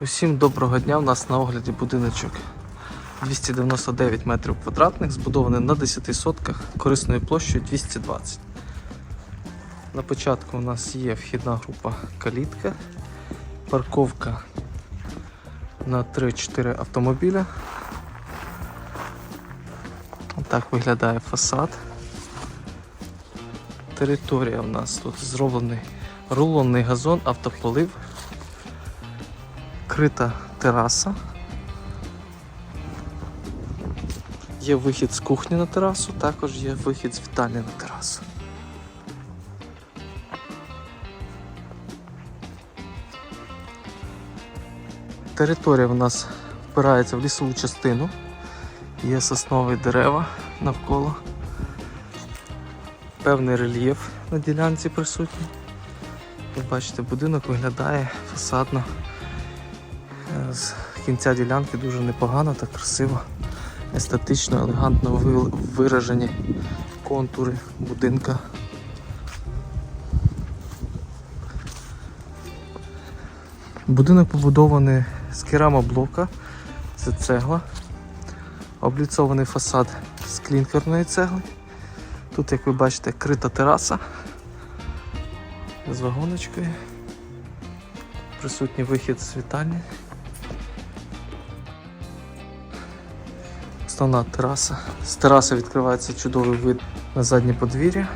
Усім доброго дня. У нас на огляді будиночок 299 метрів квадратних, збудований на 10 сотках корисною площею 220. На початку у нас є вхідна група калітка, парковка на 3-4 автомобіля. Так виглядає фасад. Територія у нас тут зроблений рулонний газон, автополив крита тераса. Є вихід з кухні на терасу, також є вихід з вітальні на терасу. Територія в нас впирається в лісову частину. Є соснові дерева навколо. Певний рельєф на ділянці присутній. Як бачите, будинок виглядає фасадно. З кінця ділянки дуже непогано та красиво, естетично, елегантно виражені контури будинка. Будинок побудований з керамоблока, це цегла, обліцований фасад з клінкерної цегли. Тут, як ви бачите, крита тераса з вагоночкою. Присутній вихід з вітальні. Основна тераса. З тераси відкривається чудовий вид на заднє подвір'я.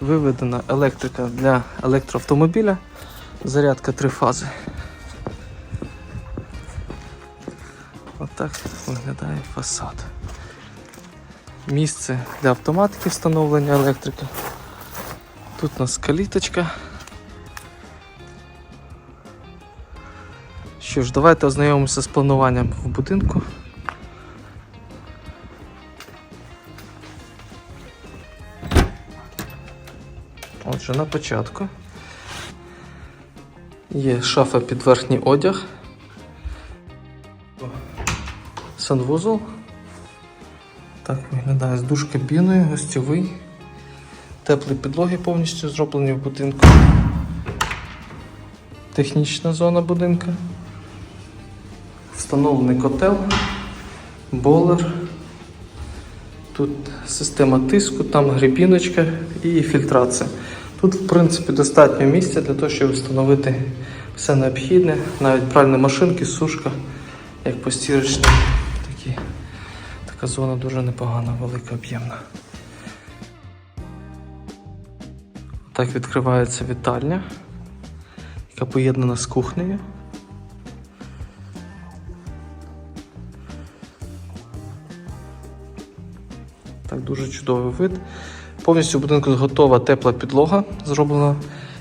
Виведена електрика для електроавтомобіля. Зарядка три фази. Отак виглядає фасад. Місце для автоматики встановлення електрики. Тут у нас каліточка. Що ж, давайте ознайомимося з плануванням в будинку. Отже, на початку є шафа під верхній одяг, санвузол. Так виглядає з душ кабіною, гостьовий. Теплі підлоги повністю зроблені в будинку. Технічна зона будинку. Встановлений котел, болер. Тут система тиску, там грібіночка і фільтрація. Тут, в принципі, достатньо місця для того, щоб встановити все необхідне, навіть пральні машинки, сушка, як постірочні. Така зона дуже непогана, велика, об'ємна. Так відкривається вітальня, яка поєднана з кухнею. Так, дуже чудовий вид. Повністю в будинку готова тепла підлога, зроблена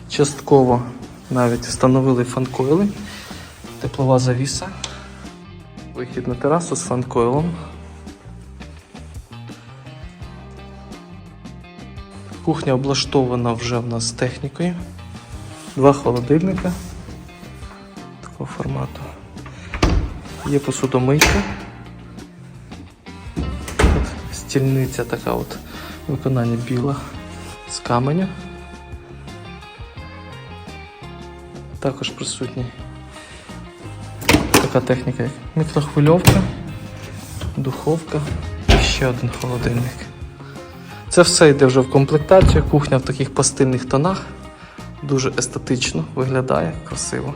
частково. Навіть встановили фанкойли, теплова завіса, вихід на терасу з фанкойлом. Кухня облаштована вже в нас технікою. Два холодильника такого формату. Є посудомийка. Тут стільниця така от виконання біла з каменю. Також присутні така техніка, як мікрохвильовка, духовка і ще один холодильник. Це все йде вже в комплектацію. Кухня в таких пастильних тонах. Дуже естетично виглядає, красиво.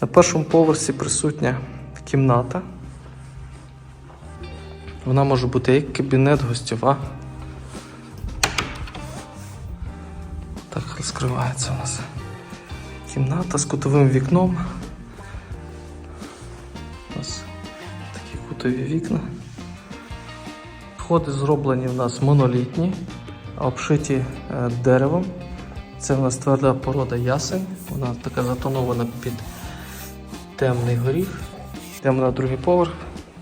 На першому поверсі присутня кімната. Вона може бути як кабінет, гостьова. Так розкривається у нас кімната з кутовим вікном. У нас такі кутові вікна. Входи зроблені в нас монолітні, обшиті е, деревом. Це в нас тверда порода ясень. Вона така затонована під темний горіх. Йдемо на другий поверх,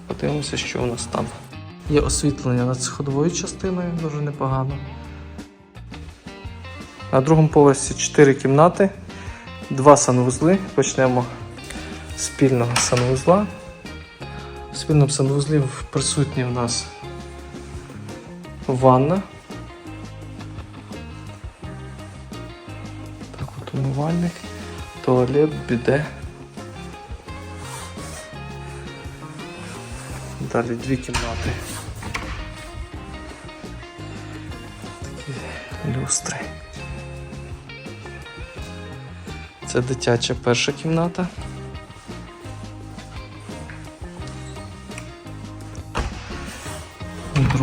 подивимося, що у нас там. Є освітлення над сходовою частиною, дуже непогано. На другому поверсі 4 кімнати, два санвузли. Почнемо з спільного санвузла. В спільному санвузлі присутні у нас ванна. Так от умивальник, туалет, біде. Далі дві кімнати. Такі люстри. Це дитяча перша кімната.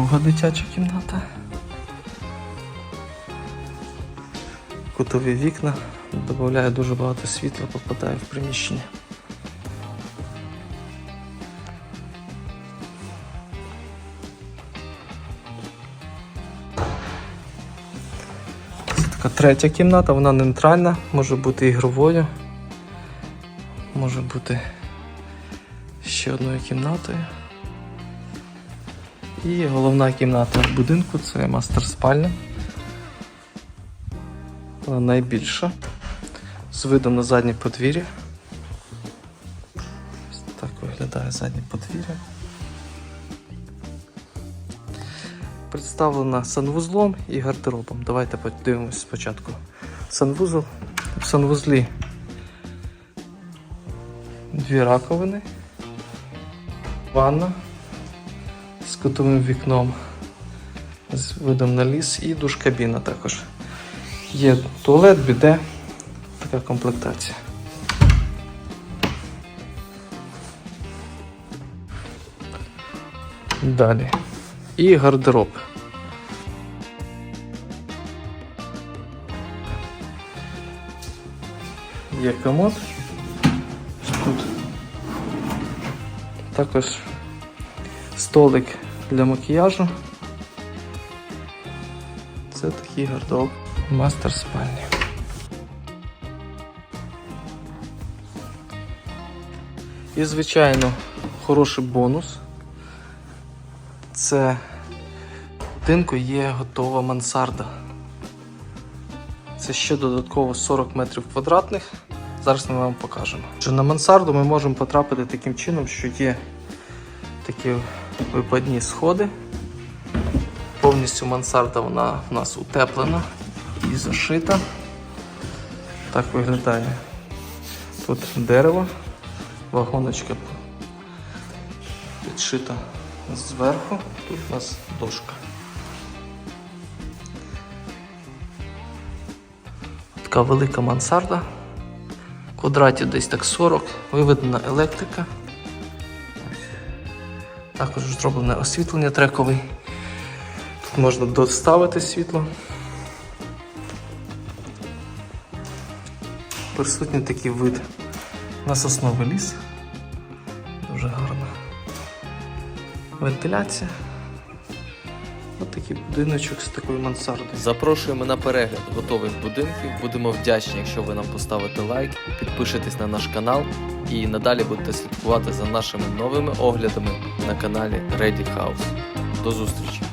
Друга дитяча кімната. Кутові вікна. Додає дуже багато світла, попадає в приміщення. Це така третя кімната, вона нейтральна, може бути ігровою, може бути ще одною кімнатою. І головна кімната будинку це мастер спальня. Вона найбільша. З видом на заднє подвір'я. Ось так виглядає заднє подвір'я. Представлена санвузлом і гардеробом. Давайте подивимось спочатку. Санвузол. В санвузлі дві раковини, ванна з кутовим вікном з видом на ліс і душ-кабіна також. Є туалет, біде, така комплектація. Далі. І гардероб. Є комод. Тут також столик для макіяжу. Це такий гардероб. Мастер спальні. І, звичайно, хороший бонус. Це будинку є готова мансарда. Це ще додатково 40 метрів квадратних. Зараз ми вам покажемо. На мансарду ми можемо потрапити таким чином, що є такі випадні сходи. Повністю мансарда вона у нас утеплена і зашита. Так виглядає. Тут дерево, вагоночка підшита зверху, тут у нас дошка. Така велика мансарда. Квадратів десь так 40, виведена електрика. Також зроблене освітлення трекове. Тут можна доставити світло. Присутній такий вид на сосновий ліс. Дуже гарна вентиляція. Такий будиночок з такою мансардою. Запрошуємо на перегляд готових будинків. Будемо вдячні, якщо ви нам поставите лайк, підпишетесь на наш канал і надалі будете слідкувати за нашими новими оглядами на каналі Ready House. До зустрічі!